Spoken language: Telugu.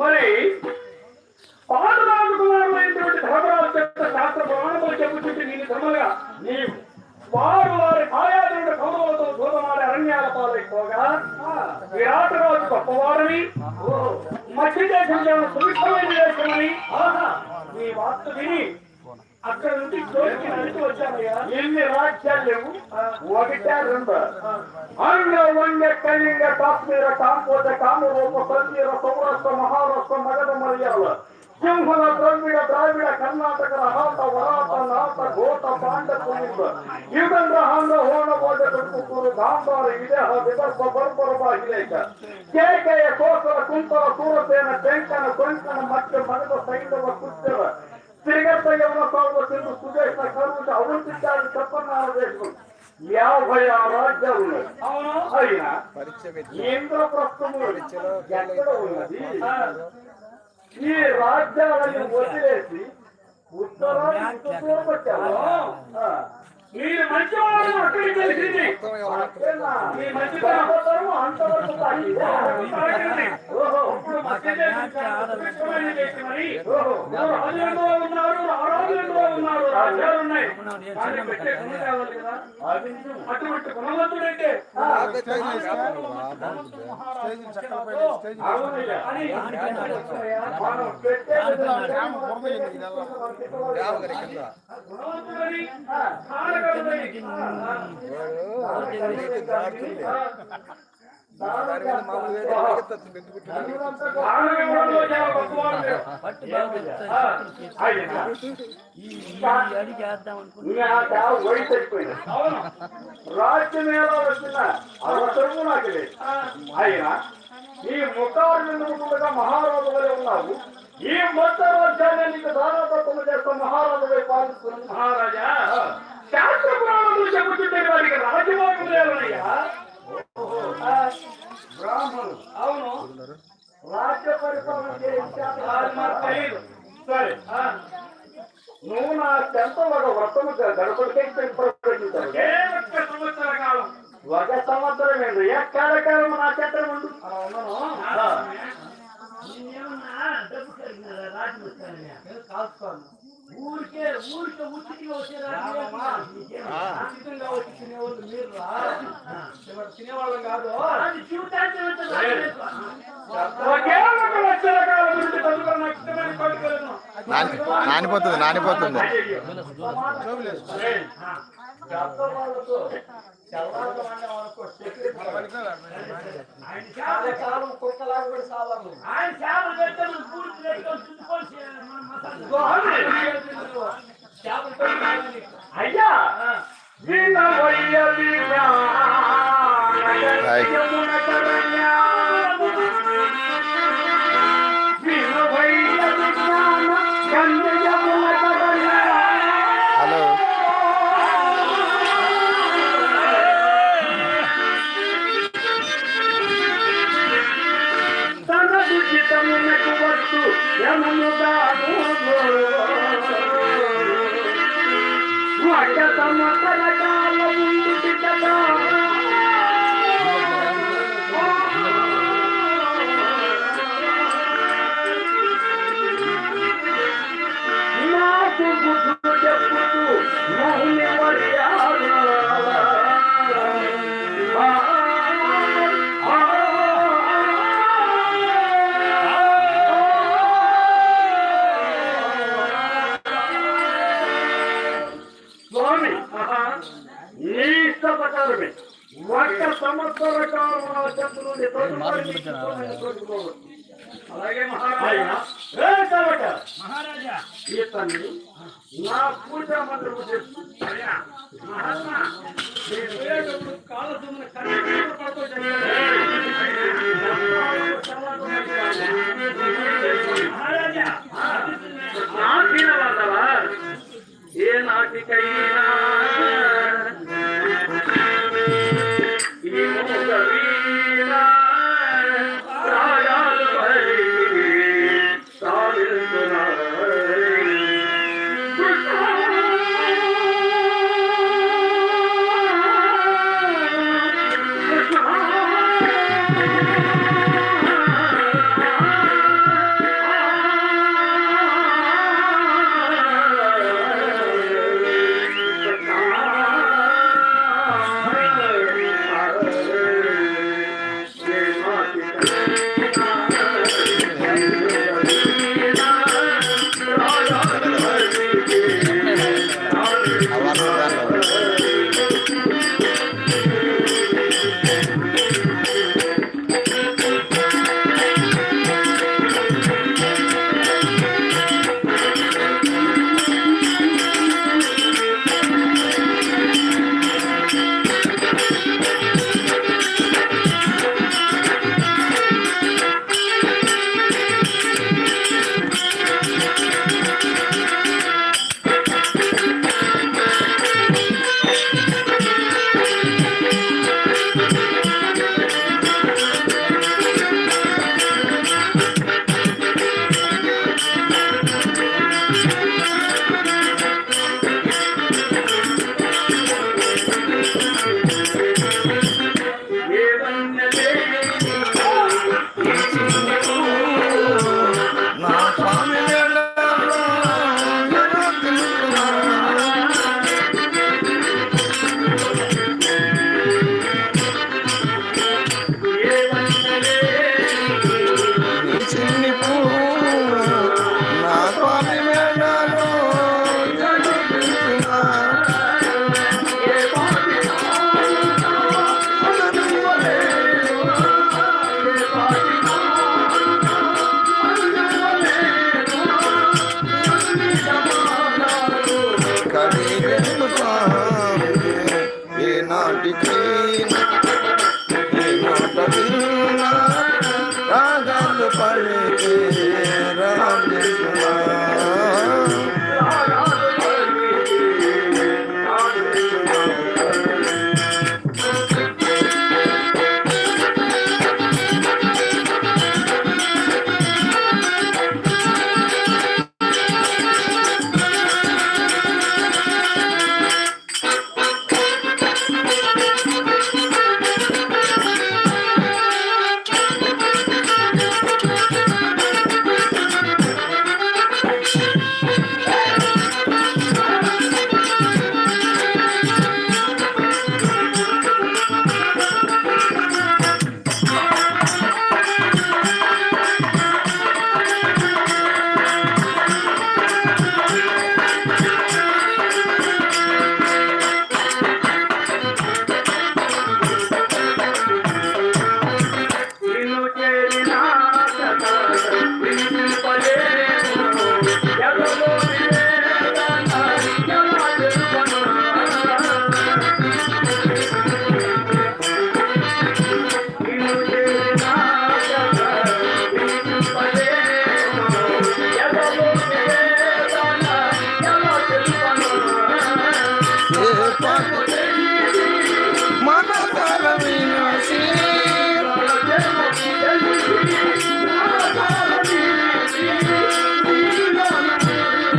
మరి పాదరాజు పాండురాజు కుమారులైనటువంటి ధర్మరాజు చెప్త శాస్త్ర పురాణములు చెప్పుచుంటే నేను ధర్మగా నీవు వారు వారి భార్యాదుడు కౌరవులతో దూరమాడే అరణ్యాల పాలైపోగా విరాటరాజు గొప్పవారని మధ్య దేశంలో సువిష్టమైన ಇಲ್ಲಿ ರಾಜ್ಯವು ಒಗಿಟ್ಟಾರಂದ ಅಂಗ ಒಂಗ ಕಲ್ಲಿಂಗ ಕಾಶ್ಮೀರ ಕಾಂಬೋಜ ಕಾಮರೂಪ ಸಂಜೀರ ಸೌರಾಷ್ಟ್ರ ಮಹಾರಾಷ್ಟ್ರ ಮಗದ ಮರಿಯಲ್ಲ ಸಿಂಹಲ ದ್ರವಿಡ ದ್ರಾವಿಡ ಕರ್ನಾಟಕದ ಹಾತ, ವರಾತ ನಾತ ಗೋತ, ಪಾಂಡ ಕುಣಿತ ಇವೆಲ್ಲ ಹಾಂಗ ಹೋಣ ಹೋದ ಕಡುಕುರು ಗಾಂಧಾರ ವಿದೇಹ ವಿದರ್ಭ, ಬರ್ಬರ ಬಾಗಿಲೇಕ ಕೇಕೆಯ ಕೋಸರ ಕುಂತರ, ಸೂರಸೇನ ಟೆಂಕನ ಕೊಂಕನ ಮತ್ತೆ ಮಗದ ಸೈಂಧವ, ಕೃತ್ಯವ. తిరిగప్పయ్యమ్మ స్వామి తెలుసుకు చేసిన కర్మకి అవంతించాలని చెప్పన్నాను దేశం. యాభై ఆరు రాజ్యాలు ఉన్నాయి. అయినా ఇంద్రప్రస్థము ఎక్కడ ఉన్నది? ఈ రాజ్యాలను వదిలేసి ఉత్తరాలు మీరు అంతవరకు సాగింది. ఓహో, ఇప్పుడు మధ్య దేశం చాలా సుభిక్షమైన దేశమని. ఓహో, రాజులతో ఉన్నారు రాజులతో ఉన్నారు రాజ్యాలు ఉన్నాయి కానీ పెట్టే గుణం కావాలి కదా అటువంటి గుణవంతుడైతే అవునయ్యా. అని పెట్టే గుణవంతుడని కారకుడని రాజ్యం ఎలా వచ్చిన అవసరము నాకు లేదు అయినా ఈ ముఖారు నిందుకుండగా మహారాజు వలె ఉన్నావు ఈ మొత్తం రాజ్యాన్ని నీకు? దాదాపు చేస్తా మహారాజు వై పాలిస్తున్నాను మహారాజా శాస్త్ర పురాణములు చెబుతుంటే వారికి రాజభోగం లేవనయ్యా బ్రాహ్మణులు అవును. రాజ్య పరిపాలన సరే నువ్వు నా చెంత ఒక వర్తము గడపడితే ఒక్క సంవత్సర కాలం ఒక సంవత్సరం ఏంటి ఎక్కడ కాలం నా చెంత ఉండు ఊరికే ఊరికే ఉచితంగా ఉచితంగా వచ్చి తినేవాళ్ళు మీరు రా ఎవరు తినేవాళ్ళం కాదు. ఒకే ఒక లక్షల కాలం గురించి చదువుకున్న నాకు ఇష్టమైన కోరికలను నాని నానిపోతుంది నానిపోతుంది. కాలం కుక్కలాగా కూడా సావాలి ఆయన చేపలు పెడితే మనం పూర్తి పెట్టుకొని చుట్టుకొని మనం మసాలా అయ్యా! వీణ ఒక అలాగే మహారాజా మహారాజా ఇతన్ని నా పూజా మందిరము చేస్తూ అయ్యా, మహాత్మా, నేను పోయేటప్పుడు కాలసుమని కన్నీరు పడుతూ